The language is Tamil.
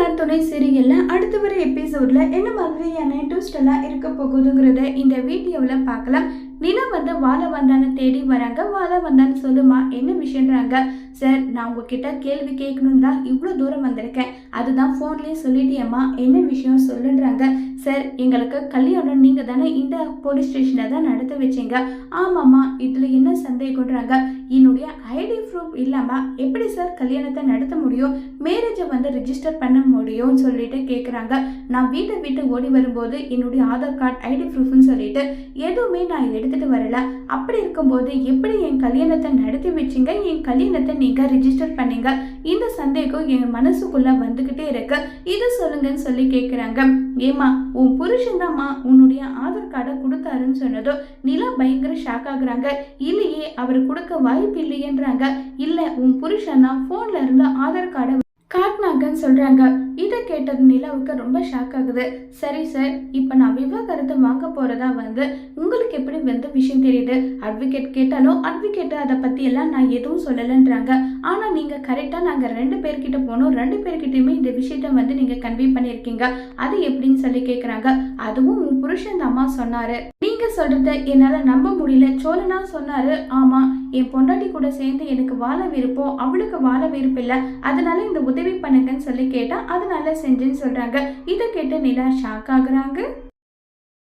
மாமனார் துணை சீரியல்ல அடுத்து வர எபிசோட்ல என்ன மாதிரியான ட்விஸ்ட் எல்லாம் இருக்க போகுதுங்கிறத இந்த வீடியோவில் பார்க்கலாம். நிலா வந்து வாழ வந்தான்னு தேடி வராங்க. வாழ வந்தான்னு சொல்லுமா? என்ன விஷயன்றாங்க சார் நான் உங்ககிட்ட கேள்வி கேட்கணுன்னு தான் இவ்வளோ தூரம் வந்திருக்கேன். அதுதான் ஃபோன்லேயே சொல்லிட்டேம்மா. என்ன விஷயம் சொல்லுன்றாங்க? சார் எங்களுக்கு கல்யாணம் நீங்கள் தானே இந்த போலீஸ் ஸ்டேஷனில் தான் நடத்த வச்சீங்க. ஆமாம்மா இதில் என்ன சந்தேகம்ன்றாங்க? என்னுடைய ஐடி ப்ரூஃப் இல்லாமல் எப்படி சார் கல்யாணத்தை நடத்த முடியும்? மேரேஜை வந்து ரிஜிஸ்டர் பண்ண முடியும்னு சொல்லிட்டு கேட்குறாங்க நான் வீட்டை விட்டு ஓடி வரும்போது என்னுடைய ஆதார் கார்டு ஐடி ப்ரூஃப்னு சொல்லிட்டு எதுவுமே நான் எடுத்துட்டு வரல. அப்படி இருக்கும்போது எப்படி என் கல்யாணத்தை நடத்தி வச்சீங்க? என் கல்யாணத்தை நீங்கள் ரிஜிஸ்டர் பண்ணீங்க? இந்த சந்தேகம் என் மனசுக்குள்ள வந்துக்கிட்டே இருக்கு. இது சொல்லுங்கன்னு சொல்லி கேட்குறாங்க ஏமா உன் புருஷன் தான்மா உன்னுடைய ஆதார் கார்டை கொடுத்தாருன்னு சொன்னதும் நிலா பயங்கர ஷாக் ஆகுறாங்க. இல்லையே அவர் கொடுக்க வாய்ப்பு இல்லையன்றாங்க. இல்லை உன் புருஷன் தான் ஃபோன்ல இருந்து ஆதார் கார்டை காட்டினாங்கன்னு சொல்றாங்க. இதை கேட்டது நிலாவுக்கு ரொம்ப ஷாக் ஆகுது. சரி சார் இப்போ நான் விவாகரத்து வாங்க போறதா வந்து உங்களுக்கு எப்படி வந்து விஷயம் தெரியுது? அட்வொகேட் கேட்டாலும் அட்வொகேட் அதை பத்தி எல்லாம் நான் எதுவும் சொல்லலைன்றாங்க. ஆனால் நீங்கள் கரெக்டாக நாங்கள் ரெண்டு பேர்கிட்ட போனோம். ரெண்டு பேர்கிட்டையுமே இந்த விஷயத்த வந்து நீங்கள் கன்வே பண்ணியிருக்கீங்க. அது எப்படின்னு சொல்லி கேட்குறாங்க அதுவும் உன் புருஷன் அம்மா சொன்னாரு. நீங்கள் சொல்கிறத என்னால் நம்ப முடியல. சோழனா சொன்னாரு. ஆமாம் என் பொண்டாட்டி கூட சேர்ந்து எனக்கு வாழ விருப்பம். அவளுக்கு வாழ விருப்பம் இல்லை. அதனால இந்த உதவி பண்ணுங்கன்னு சொல்லி கேட்டால் அதனால செஞ்சேன்னு சொல்கிறாங்க இதை கேட்டு நிலா ஷாக் ஆகுறாங்க.